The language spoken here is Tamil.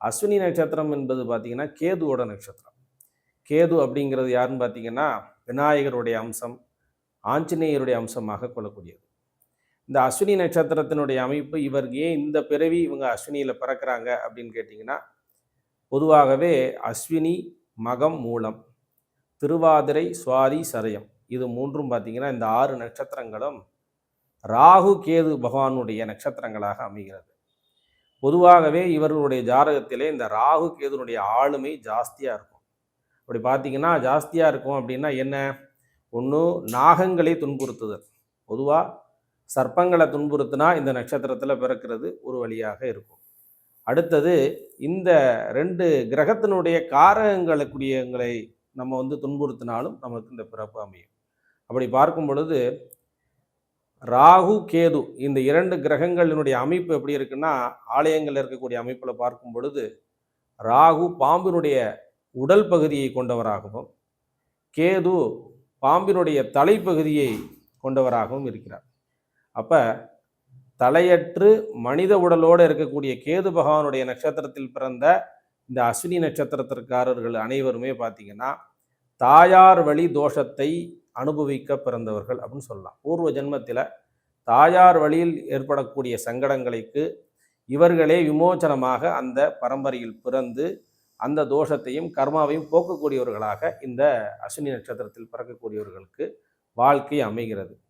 அஸ்வினி நட்சத்திரம் என்பது பார்த்தீங்கன்னா கேதுவோட நட்சத்திரம். கேது அப்படிங்கிறது யாருன்னு பார்த்தீங்கன்னா விநாயகருடைய அம்சம் ஆஞ்சநேயருடைய அம்சமாக கொள்ளக்கூடியது. இந்த அஸ்வினி நட்சத்திரத்தினுடைய அமைப்பு இவர் ஏன் இந்த பிறவி இவங்க அஸ்வினியில் பிறக்கிறாங்க அப்படின்னு கேட்டிங்கன்னா பொதுவாகவே அஸ்வினி மகம் மூலம் திருவாதிரை சுவாதி சரயம் இது மூன்றும் பார்த்தீங்கன்னா இந்த ஆறு நட்சத்திரங்களும் ராகு கேது பகவானுடைய நட்சத்திரங்களாக அமைகிறது. பொதுவாகவே இவர்களுடைய ஜாதகத்திலே இந்த ராகு கேதுனுடைய ஆளுமை ஜாஸ்தியாக இருக்கும். அப்படி பார்த்தீங்கன்னா ஜாஸ்தியாக இருக்கும் அப்படின்னா என்ன? ஒன்று நாகங்களை துன்புறுத்துதல். பொதுவாக சர்ப்பங்களை துன்புறுத்தினா இந்த நட்சத்திரத்தில் பிறக்கிறது ஒரு வழியாக இருக்கும். அடுத்தது இந்த ரெண்டு கிரகத்தினுடைய காரகங்களுக்குரியங்களை நம்ம வந்து துன்புறுத்தினாலும் நமக்கு இந்த பிறப்பு அமையும். அப்படி பார்க்கும் பொழுது ராகு கேது இந்த இரண்டு கிரகங்களினுடைய அமைப்பு எப்படி இருக்குன்னா ஆலயங்களில் இருக்கக்கூடிய அமைப்பில் பார்க்கும் பொழுது ராகு பாம்பினுடைய உடல் பகுதியை கொண்டவராகவும் கேது பாம்பினுடைய தலைப்பகுதியை கொண்டவராகவும் இருக்கிறார். அப்போ தலையற்று மனித உடலோடு இருக்கக்கூடிய கேது பகவானுடைய நட்சத்திரத்தில் பிறந்த இந்த அஸ்வினி நட்சத்திரத்திற்காரர்கள் அனைவருமே பார்த்தீங்கன்னா தாயார் வழி தோஷத்தை அனுபவிக்க பிறந்தவர்கள் அப்படின்னு சொல்லலாம். பூர்வ ஜென்மத்தில் தாயார் வழியில் ஏற்படக்கூடிய சங்கடங்களுக்கு இவர்களே விமோச்சனமாக அந்த பரம்பரையில் பிறந்து அந்த தோஷத்தையும் கர்மாவையும் போக்கக்கூடியவர்களாக இந்த அஸ்வினி நட்சத்திரத்தில் பிறக்கக்கூடியவர்களுக்கு வாழ்க்கை அமைகிறது.